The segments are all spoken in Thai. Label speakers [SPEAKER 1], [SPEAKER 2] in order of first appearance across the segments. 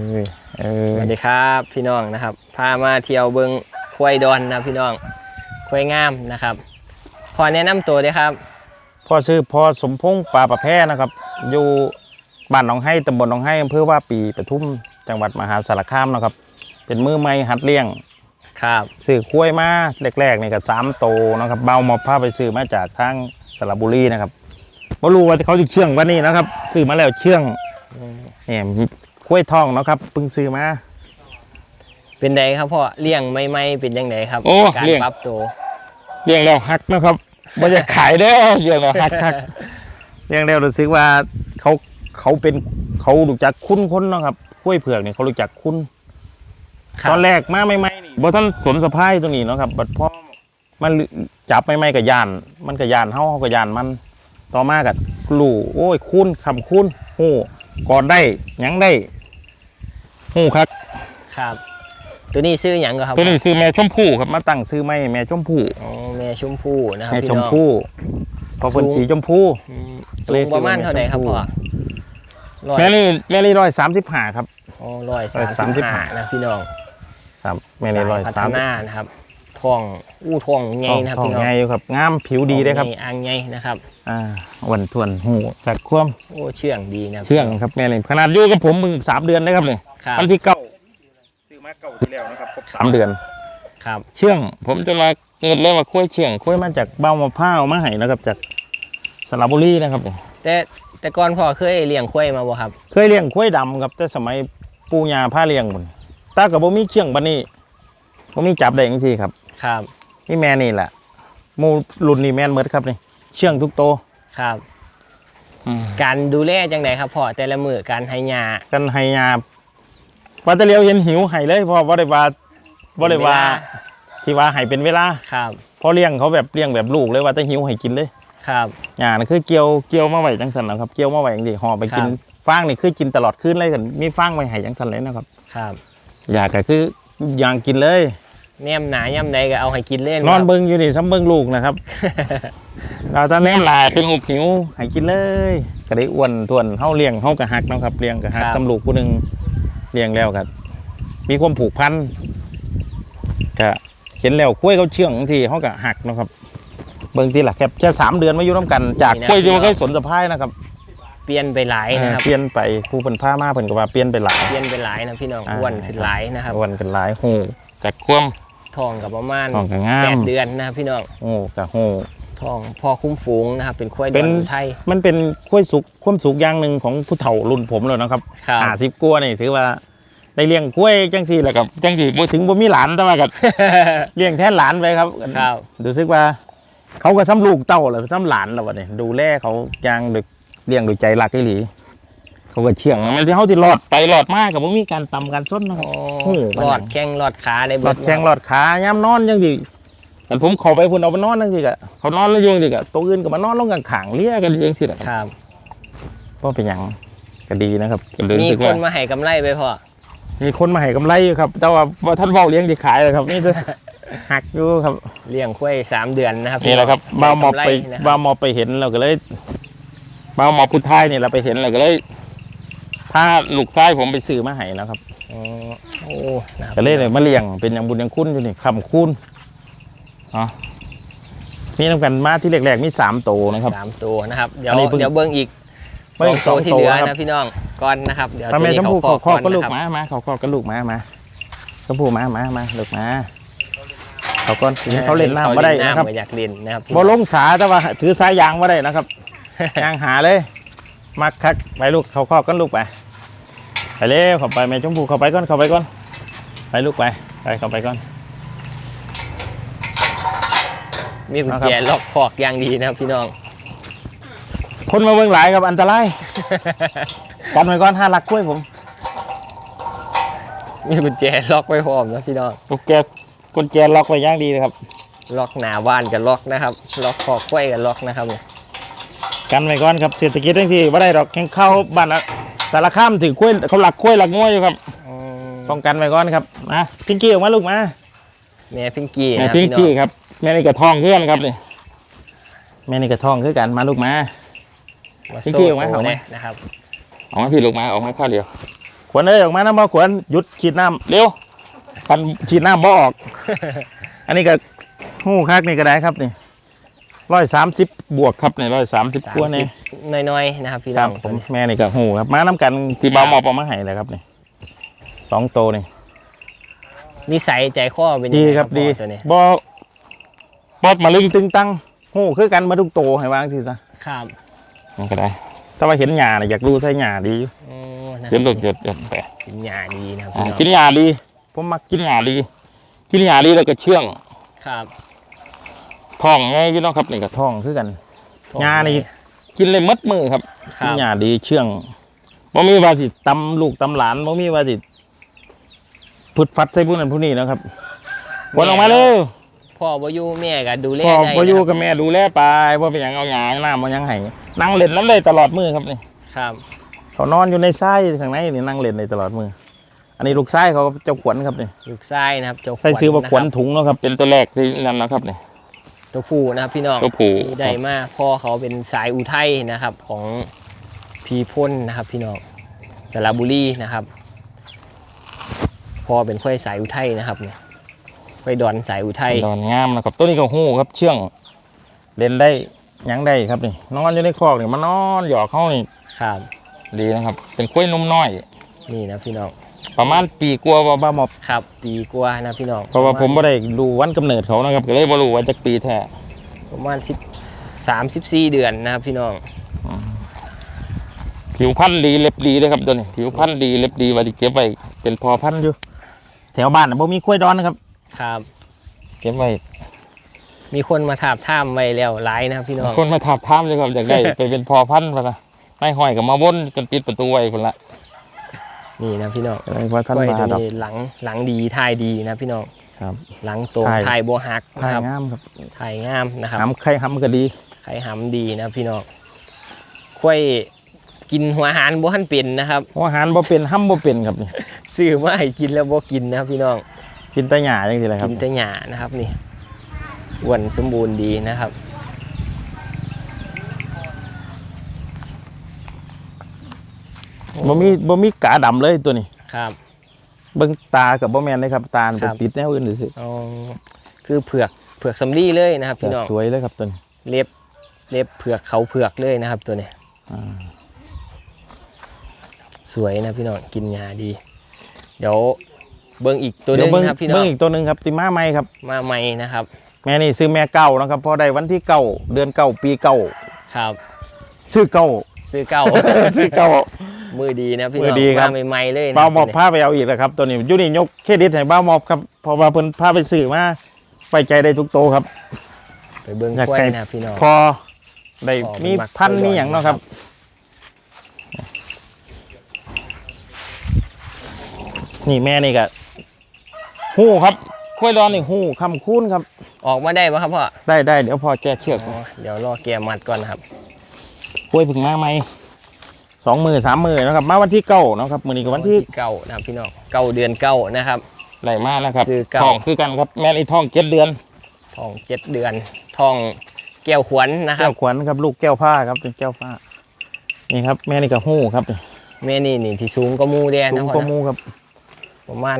[SPEAKER 1] เออเออ
[SPEAKER 2] สวัสดีครับพี่น้องนะครับ พามาเที่ยวเบิงควายดอนนะพี่น้องควายงามนะครับ พอแนะนำตัวเลยครับ
[SPEAKER 1] พ่อชื่อพ่อสมพงษ์ป่าประแพนะครับ อยู่บ้านหนองไห้ตำบลหนองไห้อำเภอว่าปีปทุมจังหวัดมหาสารคามนะครับ เป็นมือไม้หัดเลี้ยง
[SPEAKER 2] ครับ
[SPEAKER 1] ซื้อคุ้วยมาแรกๆนี่ก็สามโตนะครับ เบามาพาไปซื้อมาจากทางสระบุรีนะครับไม่รู้ว่าเขาจะเชื่องวันนี้นะครับซื้อมาแล้วเชื่องเนี่ย คุ้วยทองเนาะครับเพิ่งซื้อมา
[SPEAKER 2] เป็นไดครับพ่อเลี้ยงไม่ไม่ๆเป็นยังไงครับ
[SPEAKER 1] โอ้
[SPEAKER 2] การ
[SPEAKER 1] เลี้ยง
[SPEAKER 2] ปรับตัว
[SPEAKER 1] เลี้ยงแล้วหักนะครับไม่จะขายเด้อเลี้ยงแล้วหักหักเลี้ยงแล้วรู้สึกว่าเขาเขาเป็นเขารู้จักคุ้นคนเนาะครับกล้วยเผือกเนี่ยเขารู้จักคุ้น
[SPEAKER 2] ครั
[SPEAKER 1] ต
[SPEAKER 2] บ
[SPEAKER 1] อนแรกมาไม่ไม่นี่บ่ท่านสนสะพายตรงนี้เนาะครับ บัดพอมันจับไม่ไม่กับยาน มันกับยานเฮาเฮากับยานมัน ต่อมากับลู่โอ้ยคุ้นคำคุ้นหูกอดได้หยังได้ หูครับ
[SPEAKER 2] ครับ ตัวนี้ซื้ออย่างก็ครับ
[SPEAKER 1] ตัวนี้ซื้อแม่ชมพู่ครับมาตั้งซื้อไม่แม่ชมพู่
[SPEAKER 2] อ๋อแม่ชมพู่นะครับ
[SPEAKER 1] แม่
[SPEAKER 2] พี่
[SPEAKER 1] ชม
[SPEAKER 2] น้อง
[SPEAKER 1] พู่เพอเป็น
[SPEAKER 2] สูง
[SPEAKER 1] สีชมพู่
[SPEAKER 2] อืม
[SPEAKER 1] เล
[SPEAKER 2] สู
[SPEAKER 1] ย
[SPEAKER 2] งประมาณ
[SPEAKER 1] ซื้อ
[SPEAKER 2] เท่าไหร่ครับ
[SPEAKER 1] แม่ชมพู่
[SPEAKER 2] พ่อร้อย
[SPEAKER 1] แม่นี่แม่นี่ร้อยสามสิบห้าครับ
[SPEAKER 2] อ๋อร้อย
[SPEAKER 1] ร้อย
[SPEAKER 2] สา
[SPEAKER 1] สามมสิ
[SPEAKER 2] สิบบห้า
[SPEAKER 1] ห้า
[SPEAKER 2] นะพี่น้อง
[SPEAKER 1] ครับแม่นี่ร้อย
[SPEAKER 2] พัฒ
[SPEAKER 1] สาม
[SPEAKER 2] นานะครับ ทองอู้ทองไงนะครับ
[SPEAKER 1] ทอง
[SPEAKER 2] พี่น้อง
[SPEAKER 1] ไงอยู่ครับงามผิวดีได้ครับ
[SPEAKER 2] ทองใหญ่อ่างไงนะครับ
[SPEAKER 1] อ่าวันทวนหูจากความ
[SPEAKER 2] โอ้เชื่องดีนะ
[SPEAKER 1] เชื่องครับแม่นี่ขนาดอยู่กับผมมึงสามเดือนเลยครับเนี่ย
[SPEAKER 2] ครับ
[SPEAKER 1] วันที่เก้าซื้อมาเก้าที่แล้วนะครับครบสามเดือน
[SPEAKER 2] ครับ
[SPEAKER 1] เชื่องผมจะมาเกิดเลยว่าคุ้วยเชื่องคุ้วยมาจากเบ้ามะพร้าวมาให้นะครับจากสระบุรีนะครับ
[SPEAKER 2] แต่แต่ก่อนพ่อเคยเลี้ยงควายมาบ่ครับ
[SPEAKER 1] เคยเลี้ยงคุ้วยดำครับแต่สมัยปู่ย่าพาเลี้ยงบุญตากับบ่มีเชื่องบันนี้บ่มีจับได้จังซี่ครับ
[SPEAKER 2] ครับ
[SPEAKER 1] นี่แม่นี่แหละหมูรุ่นนี้แม่นเมดครับนี่ เชื่องทุกโตว
[SPEAKER 2] ครับการดูแลจังไดครับพ่อแต่ละมือการให้ยา
[SPEAKER 1] กันให้ยาว่าแตะเลียวเห็นหิวให้เลยเพราะบ่ได้ว่าบ่ได้ว่าที่ว่าให้เป็นเวลา
[SPEAKER 2] ครับ
[SPEAKER 1] พอเลี้ยงเขาแบบเลี้ยงแบบลูกเลยว่าแตะหิวให้กินเลย
[SPEAKER 2] ครับ
[SPEAKER 1] หญ้านี่คือเกี่ยวเกี่ยวมาไว้จังสันนะครับเกี่ยวมาไว้อย่างดีห่อไปกิน
[SPEAKER 2] ครับ
[SPEAKER 1] ฟางนี่คือกินตลอดคืนเลยกันมีฟางไว้ให้จังสันเลยนะครับ
[SPEAKER 2] ครับ
[SPEAKER 1] อยากก็คืออย่างกินเลย
[SPEAKER 2] แนมหนาย่ำใดก็เอาให้กินเล่น
[SPEAKER 1] นอน
[SPEAKER 2] ครับ
[SPEAKER 1] เบิ่งอยู่นี่ซ้ำเบิ่งลูกนะครับ เราตอนแนมหลายเป็นหุบหิวให้กินเลยก็ได้อ้วนทวนเฮาเลี้ยงเฮากะหักเนาะครับเลี้ยงกะหักสำลูกผู้หนึงเลี้ยงแล้วก็มีความผูกพันก็เห็นแล้วคุ้ยเขาเชื่องบางทีเฮากะหักเนาะครับเบิ่งทีละแค่แค่สามเดือนมาอยู่น้ำกัน จากคุ้ยที่มันเคยสนสะพายนะครับ
[SPEAKER 2] เปลี่ยนไปหลายนะครับ
[SPEAKER 1] เปลี่ยนไปผู้เป็นผ้ามาเพิ่นก็ว่าเปลี่ยนไปหลาย
[SPEAKER 2] เปลี่ยนไปหลายนะพี่น้อง
[SPEAKER 1] อ่า
[SPEAKER 2] อ้วนขึ้นหลายนะครับ
[SPEAKER 1] วันกันหลายหูกัดควม
[SPEAKER 2] ทองกับประมาณ
[SPEAKER 1] ทองกับงา
[SPEAKER 2] แป
[SPEAKER 1] ม
[SPEAKER 2] ดเดือนนะครับพี่น้อง
[SPEAKER 1] หูกับหู
[SPEAKER 2] ทองพอคุ้มฝูงนะครับ เป็นควายด
[SPEAKER 1] เป็
[SPEAKER 2] อนน ไทย
[SPEAKER 1] มันเป็นคุ้วยสุกความสุกอย่างหนึ่งของผู้เฒ่ารุ่นผมเลยนะครับ
[SPEAKER 2] ครับ
[SPEAKER 1] ห้าสิบกว่านี่ถือว่าได้เลี้ยงกล้วยจังสี่แหละครับจังสี่บ่ถึงบ่มีหลานแต่ว่ากับ เลี้ยงแทนหลานไปครับ
[SPEAKER 2] ครับ
[SPEAKER 1] รู้สึกว่า เขาก็ซ้ำลูกเต้าแล้วซ้ำหลานแล้ววะเนี่ยดูแลเขาอย่างดึกเลี้ยงด้วยใจรักอีหลี เขาก็เชื่องมันที่เขาที่รอดไปรอดมากกับบ่มีการตำการส้นนะครับ
[SPEAKER 2] โอ้
[SPEAKER 1] โอ้โห
[SPEAKER 2] หลอดแข้งหลอดขาได้
[SPEAKER 1] หล
[SPEAKER 2] เบิ
[SPEAKER 1] อดแข้งหลอดขาย่ำนอนจังสิแต่ผมเข้าไปพุ่นเอาไปนอนจังสิกะเขานอนแล้วอยังสิกะตัวอื่นก็มานอนลงกลางขางๆเลี้ยกันจังสิแหละ
[SPEAKER 2] ครับ
[SPEAKER 1] เพราะเป็นอย่างก็ดีนะครับก็เลย
[SPEAKER 2] มี
[SPEAKER 1] รู้สึก
[SPEAKER 2] ค
[SPEAKER 1] ว่าน
[SPEAKER 2] มาให้กำไรไปพ่อ
[SPEAKER 1] มีคนมาให้กำไรอยู่ครับ แต่ว่าว่าท่านเว้าเลี้ยงที่ขายเลยครับ นี่จะหักอยู่ครับ
[SPEAKER 2] เลี้ยงควายสามเดือนนะครับ
[SPEAKER 1] นี่แหละครับ
[SPEAKER 2] พี่
[SPEAKER 1] บ้า
[SPEAKER 2] น้อง
[SPEAKER 1] หมอบไป
[SPEAKER 2] ด้กำรนะครับ
[SPEAKER 1] บ้าหมอบไปเห็นเราก็เลยบ้าหมอบพุทธายนี่เราไปเห็นเราก็เลย พาลูกชายผมไปซื้อมาให้นะครับ
[SPEAKER 2] อ๋อโอ้นะครับ
[SPEAKER 1] ก็เลยเลยมาเลี้ยงเป็นอย่างบุญอย่างคุณอยู่นี่คำคุณอ๋อมีน้ำกันมาที่แรกๆมีสามโตวนะครับ
[SPEAKER 2] สามตัวนะครับเดี๋ยว
[SPEAKER 1] อันนี้เพิ่ง
[SPEAKER 2] เดี๋ยวเบิ้งอีก
[SPEAKER 1] เบิ่
[SPEAKER 2] สองงตัวที่เหลือ
[SPEAKER 1] สองตัวครั
[SPEAKER 2] นะ
[SPEAKER 1] บ
[SPEAKER 2] พี่น้องก่อนนะครับเดี๋ยว
[SPEAKER 1] พ่อ
[SPEAKER 2] ตัว
[SPEAKER 1] แม่
[SPEAKER 2] นี้
[SPEAKER 1] ชม
[SPEAKER 2] เขา
[SPEAKER 1] พู่
[SPEAKER 2] ขอ
[SPEAKER 1] ขอ
[SPEAKER 2] ก่อน
[SPEAKER 1] ก็ลูก
[SPEAKER 2] นะครับ
[SPEAKER 1] มามาเขาขอก็ลูกมามาชมพู่มามามาลูกมาเขาก่อนสิให้เขาเล่นน้ำไม่ได้นะครับ
[SPEAKER 2] เขาเล่ำก็อยากเล่นนะครับพี่
[SPEAKER 1] บ่ลงสาแต่ว่าถือสายยางมาได้นะครับยางหาเลย มักคักไปลูกเขาคอกกันลูกไป ไปเร็วเข้าไปแม่ชมพู่เข้าไปก่อนเข้าไปก่อน ไปลูกไปไปเข้าไปก่อน
[SPEAKER 2] มีกุญ
[SPEAKER 1] นะครับ
[SPEAKER 2] แจล็อกคอกอย่างดีนะครับพี่น้อง
[SPEAKER 1] คนมาเบิ่งหลายครับอันตรายกันไว้ก่อนห้าลักกล้วยผม
[SPEAKER 2] มีกุญแจล็อกไว้พร้อมนะพี่น้อง
[SPEAKER 1] ลูกแกกุญแจล็อกไว้อย่างดีเลยครับ
[SPEAKER 2] ล็อกหนาบ้านกับล็อกนะครับ ล็อกคอกล้วยกับล็อกนะครับ
[SPEAKER 1] กันไว้ก่อนครับเศรษฐกิจทั้งที่บ่ได้ดอกแข่งเข้าบ้านอะสารคามถือกล้วยเขาหลักกล้วยหลักง้วยอยู่ครับ
[SPEAKER 2] อืม
[SPEAKER 1] ป้องกันไว้ก่อนครับมาพิงกี้ออกมาลูกมา
[SPEAKER 2] แม่พิงกี้
[SPEAKER 1] แม่
[SPEAKER 2] นะ
[SPEAKER 1] พิง
[SPEAKER 2] พี่น้อ
[SPEAKER 1] กี้
[SPEAKER 2] ง
[SPEAKER 1] ครับแม่นี่กระท้องเพื่อนครับนี่แม่นี่กระท้องคือกันมาลูกมา
[SPEAKER 2] มา
[SPEAKER 1] พิง
[SPEAKER 2] โซ่
[SPEAKER 1] กี้ออกมา
[SPEAKER 2] โต
[SPEAKER 1] ออกมา
[SPEAKER 2] เนี่ยนะครับ
[SPEAKER 1] ออกมาพี่ลูกมาออกมาข้าวเดียวควนเอ้ยออกมาน้ำบ่ขวนหยุดฉีดน้ำเร็วคันฉีดน้ำบ่ออก อันนี้ก็หู้คักนี่ก็ได้ครับนี่ ร้อยสามสิบบวกครับนี่ร้อยสามสิบกว่านี่
[SPEAKER 2] น้อยๆนะครับพี่
[SPEAKER 1] ค
[SPEAKER 2] น้
[SPEAKER 1] รั
[SPEAKER 2] อบง
[SPEAKER 1] ผมแม่นี่ก็หู้ครับมาน้ำกันที่บ้าวหมอบเอามาให้เลยครับนี่สองโตวนี่
[SPEAKER 2] นิสัยใจคอเป็นยัง
[SPEAKER 1] ดี
[SPEAKER 2] ไง
[SPEAKER 1] ครับดี
[SPEAKER 2] พ่อตัวนี้
[SPEAKER 1] บ่บอดมาลิงตึงตังหู้คือกันมาทุกโตวให้วางทีซะ
[SPEAKER 2] ครับ
[SPEAKER 1] นี่ก็ได้ ถ้าว่าเห็นหญ้าเนี่ยอยากรู้ใช่หญ้าดีอยู่
[SPEAKER 2] โอ้นะ
[SPEAKER 1] เดี๋ยวลูกเดี๋ยวเดี๋ยวไป
[SPEAKER 2] กินหญ้าดีนะครับ
[SPEAKER 1] อ่า
[SPEAKER 2] พี่น้อง
[SPEAKER 1] กินหญ้าดี ผมมักกินหญ้าดี กินหญ้าดีแล้วก็เชื่อง
[SPEAKER 2] ครับ
[SPEAKER 1] ท้องไงพี่น้องครับนี่ก็ท้องคือกันหญ้านี่กินเลยมัดมือครับ
[SPEAKER 2] ค
[SPEAKER 1] กิน
[SPEAKER 2] รับ
[SPEAKER 1] หญ้าดีเชื่องบ่มีว่าสิตำลูกตำหลานบ่มีว่าสิพุดฟัดใส่ผู้นั้นผู้นี้นะครับวนออกมาเลย
[SPEAKER 2] พ่อบ่อยู่แม่ก็ดูแล
[SPEAKER 1] พ่อ
[SPEAKER 2] ได้
[SPEAKER 1] พ่อยู่
[SPEAKER 2] นะ
[SPEAKER 1] กับแม่ดูแลไปว่าเป็นหยังเอาหยาหน้ามันยังให้นั่งเล่นน้ำเลยตลอดมือครับนี่
[SPEAKER 2] ครับ
[SPEAKER 1] เขานอนอยู่ในไส้ข้างในนี่นั่งเล่นในตลอดมืออันนี้ลูกไส้เขาเจ้าขวัญครับนี่
[SPEAKER 2] ลูกชายนะครับเจ้า
[SPEAKER 1] ใส่ซื้อว่าขวัญ
[SPEAKER 2] นะครับ
[SPEAKER 1] ถุงเนาะครับเป็นตัวแรกที่นั่นนะครับนี่
[SPEAKER 2] ตัวผู้นะครับพี่น้อง
[SPEAKER 1] ตัวผู้
[SPEAKER 2] ที่ได้มากพ่อเขาเป็นสายอุทัยนะครับ ของพีพ่นนะครับพี่น้องสระบุรีนะครับพ่อเป็นควายสายอุทัยนะครับเนี่ยควายดอนสายอุทัย
[SPEAKER 1] ดอนงามนะครับตัวนี้ก็หู้ครับเชื่องเล่นได้หยังได้ครับนี่นอนอยู่ในคอกนี่มานอนหยอกเขานี่
[SPEAKER 2] ครับ
[SPEAKER 1] ดีนะครับ เป็นกล้วยนุ่มน้อย
[SPEAKER 2] นี่นะพี่น้อง
[SPEAKER 1] ประมาณปีกลัวาบ้าหมอบ
[SPEAKER 2] ครับปีกว่านะพี่น้อง
[SPEAKER 1] เพราะว่าผมไม่ได้ดูวันกำเนิดเขานะครับก็เลยบ่รู้ว่าจะปีแท้
[SPEAKER 2] ประมาณสิบสามสิบสี่เดือนนะครับพี่น้อง
[SPEAKER 1] ผิวพันธุ์ดีเล็บดีเลยครับตัวนี้ผิวพันธุ์ดีเล็บดีว่าที่เก็บไว้เป็นพอพันธุ์อยู่ แถวบ้านน่ะบ่มีกล้วยดอนนะครับ
[SPEAKER 2] ครับ
[SPEAKER 1] เก็บไว้
[SPEAKER 2] มีคนมาถามท่ามไว้แล้วหลายนะครับพี่น้อง
[SPEAKER 1] คนมาถามถามเลยครับอยากได้ไปเป็นพอพันธุ์พะนะไม่ห้อยกับมาวนกันปิดประตูไว้คนละ
[SPEAKER 2] นี่นะพี่น้อง
[SPEAKER 1] อะไรว่าท่าน
[SPEAKER 2] กล้วย
[SPEAKER 1] มา
[SPEAKER 2] ตัว
[SPEAKER 1] ดอก
[SPEAKER 2] นี้หลังหลังดีถ่ายดีนะพี่น้อง
[SPEAKER 1] ครับ
[SPEAKER 2] หลังตรง
[SPEAKER 1] ถ่าย
[SPEAKER 2] ถ่ายบัวหักนะ
[SPEAKER 1] ถ่าย
[SPEAKER 2] ครับ
[SPEAKER 1] งามครับ
[SPEAKER 2] ถ่ายงามนะครับ
[SPEAKER 1] หำใครหำก็ดี
[SPEAKER 2] ไข่หำดีนะพี่น้องค่อยกินหัวอาหารบ่ทันเป็นนะครับ
[SPEAKER 1] เพราะอาหารบ่เป็นห้ำบ่เป็นครับนี่
[SPEAKER 2] ซื้อมาให้กินแล้วบ่กินนะครับพี่น้อง
[SPEAKER 1] กินแต่หญ้าจังซี่แหละครั
[SPEAKER 2] กิ
[SPEAKER 1] บ
[SPEAKER 2] นแต่หญ้านะครับนี่อ้วนสมบูรณ์ดีนะครับ
[SPEAKER 1] บ่มีบ่มีกาดำเลยตัวนี้
[SPEAKER 2] ครับ
[SPEAKER 1] เบิ่งตากับบ่แม่นเลยครับตามัน
[SPEAKER 2] ครับ
[SPEAKER 1] ติดแนวอื่นซื่อ
[SPEAKER 2] เอาคือเผือกเผือกสำลีเลยนะครับ
[SPEAKER 1] ๆ
[SPEAKER 2] พี่น้อง
[SPEAKER 1] สวยเลยครับตัวนี้
[SPEAKER 2] เล็บเล็บเผือกเขาเผือกเลยนะครับ ตัวนี้
[SPEAKER 1] อ่า
[SPEAKER 2] สวยนะพี่น้องกินหญ้าดี เดี๋ยวเบิ่งอีกตัวหนึ
[SPEAKER 1] เดี๋ย
[SPEAKER 2] ง
[SPEAKER 1] เบิ่ง
[SPEAKER 2] นะครับพี่น้อ
[SPEAKER 1] เบิ่
[SPEAKER 2] ง
[SPEAKER 1] งอีกตัวหนึงครับติมาใหม่ครับ
[SPEAKER 2] มาใหม่นะครับ
[SPEAKER 1] แม่นี่ซื้อแม่เก่านะครับพอได้วันที่เก้าเดือนเก้าปีเก้า
[SPEAKER 2] ครับ
[SPEAKER 1] ซื้อเก้า
[SPEAKER 2] ซื้อเก้า
[SPEAKER 1] ซื้อเก้า
[SPEAKER 2] มือดีนะพี่
[SPEAKER 1] มื
[SPEAKER 2] น้
[SPEAKER 1] อ
[SPEAKER 2] อง
[SPEAKER 1] ดีครับ
[SPEAKER 2] มาใหม่ๆเลยนะ
[SPEAKER 1] บ้าวหมอบ
[SPEAKER 2] ตัวนี้
[SPEAKER 1] พาไปเอาอีกแล้วครับ ตัวนี้อยูนี่ยกเครดิตให้บ้าวหมอบครับเพราะว่าเพิ่นพาไปซื้อมาไปใจได้ทุกโตครับ
[SPEAKER 2] ไปเบิ้ง
[SPEAKER 1] อยาก
[SPEAKER 2] กล้วย
[SPEAKER 1] ให้
[SPEAKER 2] นะครับพี่น้อง
[SPEAKER 1] พอได้
[SPEAKER 2] พอ
[SPEAKER 1] มี
[SPEAKER 2] มัก
[SPEAKER 1] พันธุ์
[SPEAKER 2] กล้วย
[SPEAKER 1] มีอย่างเนาะครับ นี่แม่นี่ก็หู้ครับค่อยร้อนนี่หู้คำคูนครับ
[SPEAKER 2] ออกมาได้ปะครับพ่อ
[SPEAKER 1] ได้ได้เดี๋ยวพอแก้เชือก
[SPEAKER 2] อ๋อเดี๋ยวรอแกมัดก่อนนะครับ
[SPEAKER 1] กล้วยผึ่งมาไหม สองมือสามมือนะครับ มาวันที่เก้าเนาะครับมือนี้กับวันที่
[SPEAKER 2] เก้านะครับพี่น้องเก้าเดือนเก้านะครับ
[SPEAKER 1] ไหลมาแล้วครับ
[SPEAKER 2] ซื้อเก้า
[SPEAKER 1] ทองคือกันครับแม่นี่ทองเจ็ดเดือน
[SPEAKER 2] ทองเจ็ดเดือนทองแก้วขวัญนะครั
[SPEAKER 1] แก้
[SPEAKER 2] บ
[SPEAKER 1] วขวัญครับลูกแก้วผ้าครับเป็นแก้วผ้านี่ครับแม่นี่กับหู้ครับนี่
[SPEAKER 2] แม่นี่นี่ที่สูงก็มูแดน
[SPEAKER 1] สู
[SPEAKER 2] นะ
[SPEAKER 1] ง
[SPEAKER 2] พ่
[SPEAKER 1] ก็
[SPEAKER 2] อนะ
[SPEAKER 1] มูครับ
[SPEAKER 2] ประมาณ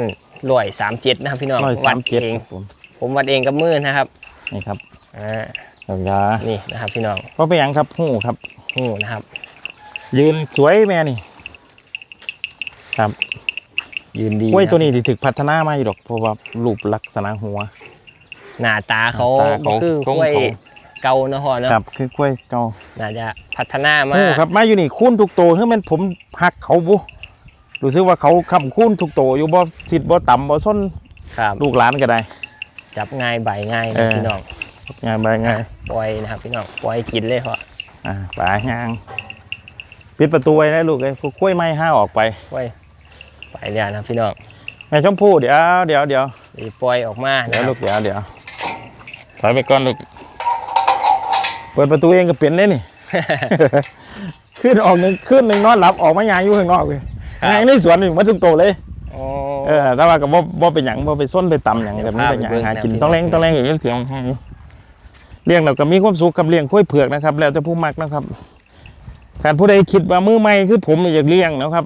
[SPEAKER 2] ร้อยสามเจ็ดนะครับพี่น้อง
[SPEAKER 1] ร้อย
[SPEAKER 2] วั
[SPEAKER 1] สามเจ็ด
[SPEAKER 2] เอง
[SPEAKER 1] ครับผม
[SPEAKER 2] ผมวัดเองกับมือนะครับ
[SPEAKER 1] นี่ครับ
[SPEAKER 2] อ่า
[SPEAKER 1] ดอกยา
[SPEAKER 2] นี่นะครับพี่น้อง
[SPEAKER 1] เพราะไปนหยังครับหู้ครับ
[SPEAKER 2] หูนะครับ
[SPEAKER 1] ยืนสวยแม่นี่ ครับ
[SPEAKER 2] ยืนดี
[SPEAKER 1] กล้วย
[SPEAKER 2] นะ
[SPEAKER 1] ตัวนี้ที่ถึกพัฒนามาอยู่ดอกเพราะว่ารูปลักษณะหัว
[SPEAKER 2] หน้าตาเขา
[SPEAKER 1] หน้าตาเขา
[SPEAKER 2] คือ
[SPEAKER 1] ทรง
[SPEAKER 2] กล้วย
[SPEAKER 1] เขา
[SPEAKER 2] เก่าเนาะพ่อเนาะ
[SPEAKER 1] ครับคือกล้วยเก่า
[SPEAKER 2] น่าจะพัฒนามา
[SPEAKER 1] หู้ครับมาอยู่นี่คุ้นทุกโตเฮ้ยแมันผมหักเขาบุรู้สึกว่าเขาคำคุ้นทุกโตอยู่บ่สิดบ่ต่ำบ่ส้น
[SPEAKER 2] ครับ
[SPEAKER 1] ลูกหลานก็ได้
[SPEAKER 2] จับง่ายใบง่าย
[SPEAKER 1] เอ
[SPEAKER 2] นะ
[SPEAKER 1] อ
[SPEAKER 2] พี่น้อง
[SPEAKER 1] งานไปไง
[SPEAKER 2] ปล่อยนะครับพี่น้องปล่อยกินเลยพ่อ
[SPEAKER 1] อ่าปลายยาง ปิดประตูไว้นะลูกไอ้พวกกล้วยไม้ห้าออกไป
[SPEAKER 2] ปล่อยไปแล้วนะพี่น้อง
[SPEAKER 1] แม่ชมพู่เดี๋ยวเดี๋ยวเดี๋ยว
[SPEAKER 2] นี่ปล่อยออกมา
[SPEAKER 1] เดี๋
[SPEAKER 2] นะ
[SPEAKER 1] ยว
[SPEAKER 2] ค
[SPEAKER 1] ลู
[SPEAKER 2] รับ
[SPEAKER 1] กเดี๋ยวเดี๋ยวถอยไปก่อนลูกเปิดประตูเองก็เปลี่ยนเลยนี่ขึ้นออกหนึ่งขึ้นหนึ่งนอนหลับออกมายางอยู่ข้างนอกเลยยางในสวนนี่มาถึงโตเลย
[SPEAKER 2] โอ้
[SPEAKER 1] เออแต่ว่าก็บ่บ่เป็นหยังบ่ไปส้นไปต่ำหยัง
[SPEAKER 2] เดี๋ยว
[SPEAKER 1] แบบนี้แต่หยัง
[SPEAKER 2] พาไปเบิ่ง
[SPEAKER 1] หา
[SPEAKER 2] นะ
[SPEAKER 1] กิน
[SPEAKER 2] พี่
[SPEAKER 1] ต้องแรง
[SPEAKER 2] น้อง
[SPEAKER 1] ต้องแรงอย่างนี้เสียงให้เลี้ยงเราก็มีความสุขกับเลี้ยงข้อยเผือกนะครับ แล้วแต่ผู้มักนะครับ การผู้ใดคิดว่ามือใหม่คือผมอยากเลี้ยงนะครับ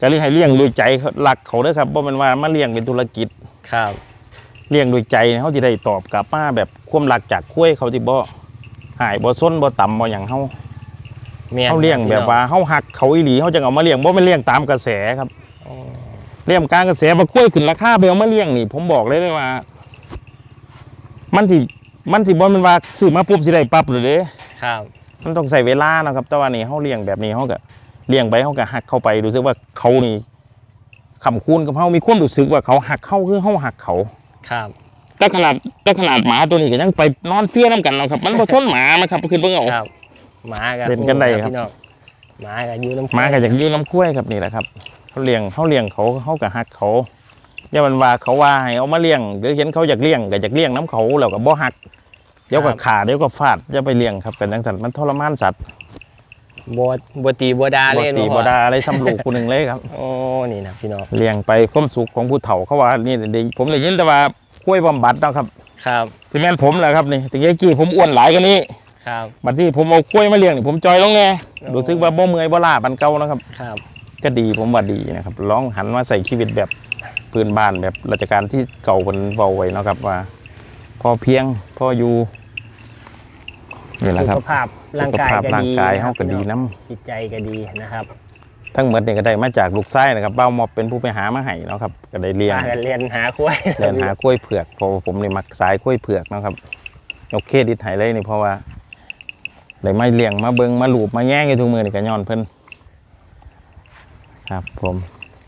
[SPEAKER 1] ก็เลยให้เลี้ยงด้วยใจหลักเขาเด้อครับบ่แม่นว่ามาเลี้ยงเป็นธุรกิจ
[SPEAKER 2] ครับ
[SPEAKER 1] เลี้ยงด้วยใจเนี่ยเขาสิได้ตอบกลับมาแบบความรักจากคุ้ยเขาที่บ่หายบ่ซ้นบ่ต่ำบ่หยังเฮา
[SPEAKER 2] แม่น
[SPEAKER 1] เฮาเลี้ยงแบบว่าเฮาหักเขาอีหลีเฮาจะเอามาเลี้ยงบ่แม่นเลี้ยงตามกระแสครับ
[SPEAKER 2] อ๋อ
[SPEAKER 1] เลี้ยงกลางกระแสมาคุ้ยขึ้นราคาไปเอามาเลี้ยงนี่ ผมบอกเลยเลยว่า มันที่มันที่บ่แม่นว่าซื้อมาปุ๊บสิได้ปั๊บเลยเด้
[SPEAKER 2] ครับ
[SPEAKER 1] มันต้องใส่เวลานะครับ แต่ว่านี่เขาเลี้ยงแบบนี้เขาก็เลี้ยงไปเขาก็หักเข้าไปรู้สึกว่าเขานี่คำคูณกับเขามีความรู้สึกว่าเขาหักเข้าคือเขาหักเขา
[SPEAKER 2] ครับ
[SPEAKER 1] แต่ขนาดแต่ขนาดหมาตัวนี้ก็ยังไปนอนเฟี้ยน้ำกันเนาะครับ มันบ่ชนหมานะครับคือเบิ่งเอา
[SPEAKER 2] ครับหมากับ
[SPEAKER 1] เป็นกันได้ครับ
[SPEAKER 2] พี่น้องหมากับยูน้ำ
[SPEAKER 1] หมาก็อยากยืนน้ำคุ้ยครับนี่แหละครับเขาเลี้ยงเขาเลี้ยงเขาเขาก็หักเขาอย่ามันว่าเขาว่าให้เอามาเลี้ยงหรือเห็นเขาอยากเลี้ยงก็อยากเลี้ยงน้ำเขาแล้วก็บ่หัก เดี๋ยวก็ขาเดี๋ยวก็ฟาดอย่าไปเลี้ยงครับกันจังสันมันทรมานสัตว์
[SPEAKER 2] บัวบัวตีบัวดา
[SPEAKER 1] บ่
[SPEAKER 2] เล่น
[SPEAKER 1] ตี
[SPEAKER 2] พ่
[SPEAKER 1] บ่
[SPEAKER 2] อ
[SPEAKER 1] ดาอะไรซ้ำลูกผู้หนึ่งเลยครับ
[SPEAKER 2] โอ้นี่นะพี่น้อง
[SPEAKER 1] เลี้ยงไปความสุขของผู้เฒ่าเขาว่านี่เดี๋ยวผมได้ยินแต่ว่าคุ้วยบำบัดเนาะครับ
[SPEAKER 2] ครับ
[SPEAKER 1] ที่แม่นผมแหละครับนี่ตะกี้กี้ผมอ้วนหลายกว่านี้
[SPEAKER 2] ครับ
[SPEAKER 1] บัดที่ผมเอาคุ้วยมาเลี้ยงนี่ผมจอยลงไง
[SPEAKER 2] โอ้
[SPEAKER 1] รู้สึกว่าบ่เมื่อยบ่ล้าปันเก่านะครับ
[SPEAKER 2] ครับ
[SPEAKER 1] ก็ดีผมว่าดีนะครับลองหันมาใส่ชีวิตแบบพื้นบ้านแบบราชการที่เก่าเป็นเบาไว้เนาะครับว่า พอเพียงพออยู่ นี่แหละค
[SPEAKER 2] สุ
[SPEAKER 1] รับ
[SPEAKER 2] ขภาพร่าง
[SPEAKER 1] สุข
[SPEAKER 2] กาย
[SPEAKER 1] ภาพ
[SPEAKER 2] ก็
[SPEAKER 1] ร่าง
[SPEAKER 2] ดี
[SPEAKER 1] กาย
[SPEAKER 2] นะค
[SPEAKER 1] เฮา
[SPEAKER 2] รับ
[SPEAKER 1] ก็ดี
[SPEAKER 2] พี่น้อง
[SPEAKER 1] น้
[SPEAKER 2] จิตใจก็ดีนะครับ
[SPEAKER 1] ทั้งหมดนี่ก็ได้มาจากลูกไส้นะครับเบ้ามอบเป็นผู้ไปหามาให้เนาะครับก็ได้เลี้ยง
[SPEAKER 2] พากันเรียนหาคุ้ย
[SPEAKER 1] เดินหากล้วยเผือกเพราะว่าผมนี่มักสายกล้วยเผือกเนาะครับยกเครดิตให้เลยนี่เพราะว่าได้มาเลี้ยงมาเบิงมาหลูบมาแย่งอยู่ทุกมือนี่ก็ย้อนเพิ่นครับผม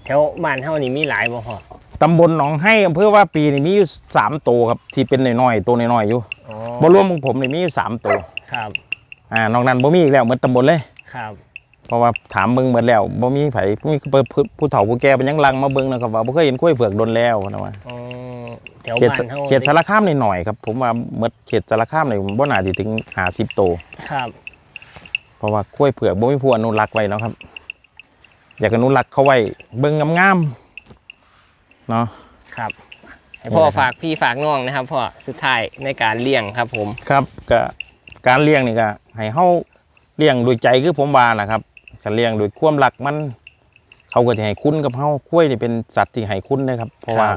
[SPEAKER 2] แถวบ้านเฮานี่มีหลายบ่พ่อ
[SPEAKER 1] ตำบลหนองให้อำเภอว่าปีนี่มีอยู่สามตัวครับที่เป็นน้อยๆตัวน้อยๆอยู่
[SPEAKER 2] อ๋อ
[SPEAKER 1] บ่รวมของผมนี่มีอยู่สามตัว
[SPEAKER 2] ครับ
[SPEAKER 1] อ่านอกนั้นบ่มีอีกแล้วเหมือนตำบลเลย
[SPEAKER 2] ครับ
[SPEAKER 1] เพราะว่าถามเบิ่งหมดแล้วบ่มีไผมีผู้ผู้เฒ่าผู้แก่เป็นยังลังมาเบิ่งนะครับว่าบ่เคยเห็นกล้วยเผือกโดนแล้วนะว่า
[SPEAKER 2] อ๋อแถว
[SPEAKER 1] เขต
[SPEAKER 2] บ้านเฮา
[SPEAKER 1] เขตสารคามนี่หน่อยครับ ผมว่าเมื่อเขตสารคามนี่บ่น่าสิถึง50ตัว
[SPEAKER 2] ครับ
[SPEAKER 1] เพราะว่ากล้วยเผือกบ่มีผู้อนุรักษ์ไว้เนาะครับ อยากอนุรักษ์เขาไว้เบิ่งงามๆเนาะ
[SPEAKER 2] ครับ ให้พ่อ
[SPEAKER 1] นี่นะครับ
[SPEAKER 2] ฝากพี่ฝากน้องนะครับพ่อสุดท้ายในการเลี้ยงครับ ผม
[SPEAKER 1] ครับก็การเลี้ยงนี่ก็ให้เฮาเลี้ยงด้วยใจคือผมว่านะครับการเลี้ยงด้วยความรักมัน เขาก็จะให้คุ้นกับเฮากล้วยนี่เป็นสัตว์ที่ให้คุ้นนะครับ เพราะว่า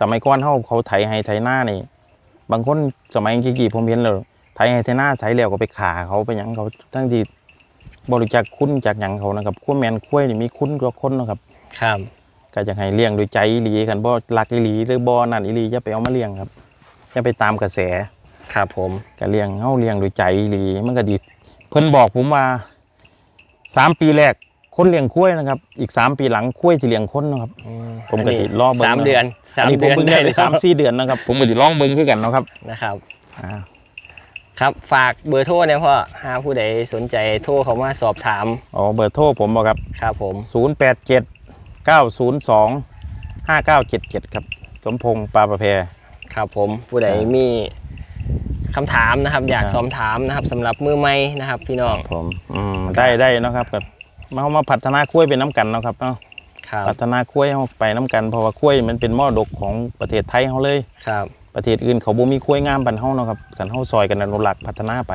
[SPEAKER 1] สมัยก่อนเฮาเขาไถให้ไถหน้านี่ บางคนสมัยกี้ๆผมเห็นเลยไถให้ไถหน้าไถแล้วก็ไปขาเขาไปหยังเขาทั้งที่บริจาคคุ้นจากหยังเขานะครับคุ้นแมนกล้วยนี่มีคุ้นกว่าคนเนาะครับ
[SPEAKER 2] ครับ
[SPEAKER 1] ก็จะให้เลี้ยงด้วยใจอีหลีกันบ่รักอีหลีหรือบ่นั่นอีหลีอย่าไปเอามาเลี้ยงครับอย่าไปตามกระแส
[SPEAKER 2] ครับผม
[SPEAKER 1] ก็เลี้ยงเฮาเลี้ยงด้วยใจอีหลีมันก็ดีเพิ่นบอกผมว่าสามปีแรกคนเลี้ยงคุ้ยนะครับ อีกสามปีหลังคุ้ยที่เลี้ยงคนนะครับ
[SPEAKER 2] อื
[SPEAKER 1] ผมก็สิรอเบิ่ง
[SPEAKER 2] สาม
[SPEAKER 1] นะ
[SPEAKER 2] เดือนสาม
[SPEAKER 1] อันนี้ผม
[SPEAKER 2] เดือน
[SPEAKER 1] เพิ่ง
[SPEAKER 2] ได้
[SPEAKER 1] ได้
[SPEAKER 2] เลย
[SPEAKER 1] สามสี่เดือนนะครับ ผมก็สิลองเบิ่งคือกันเนาะครับ
[SPEAKER 2] นะครับ
[SPEAKER 1] อ่า
[SPEAKER 2] ครับฝากเบอร์โทรเนี่ยพ่อหาผู้ใดสนใจโทรเขามาสอบถาม
[SPEAKER 1] อ๋อเบอร์โทรผมบอกครับ
[SPEAKER 2] ครับผม
[SPEAKER 1] 0 8 7 9 0 2 5 9 7 7 ครับ สมพงษ์ปลาประแพ
[SPEAKER 2] ครับผมผู้ใด
[SPEAKER 1] ครับ
[SPEAKER 2] มีคำถามนะครับ อยาก
[SPEAKER 1] ครับ
[SPEAKER 2] สอบถามนะครับสำหรับมือใหม่นะครับ พี่น้อง
[SPEAKER 1] ผมอืมได้ได้เนาะครับแบบมาเอามาพัฒนาคุ้ยเป็นน้ำกันเนาะครับเนาะ
[SPEAKER 2] ครับ
[SPEAKER 1] พัฒนาคุ้ยเอาไปน้ำกันเพราะว่าคุ้ยมันเป็นมรดกของประเทศไทยเขาเลย
[SPEAKER 2] ครับ
[SPEAKER 1] ประเทศอื่นเขาบ่มีคุ้ยงามปันเฮาเนาะครับกันเฮาซอยกันอนุรักษ์พัฒนาไป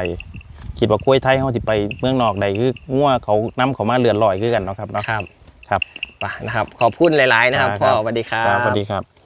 [SPEAKER 1] คิดว่าคุ้ยไทยเฮาสิไปเมืองนอกใดคืองัวเขานำเขามาเลือนลอยคือกันเนาะครับเนาะ
[SPEAKER 2] ครับ
[SPEAKER 1] ครับ
[SPEAKER 2] ไปนะครับ ขอบคุณหลาย ๆ นะครับ
[SPEAKER 1] ครับ
[SPEAKER 2] พ่อสวัสดีครั
[SPEAKER 1] ครับ
[SPEAKER 2] บ
[SPEAKER 1] สวัสดีครับ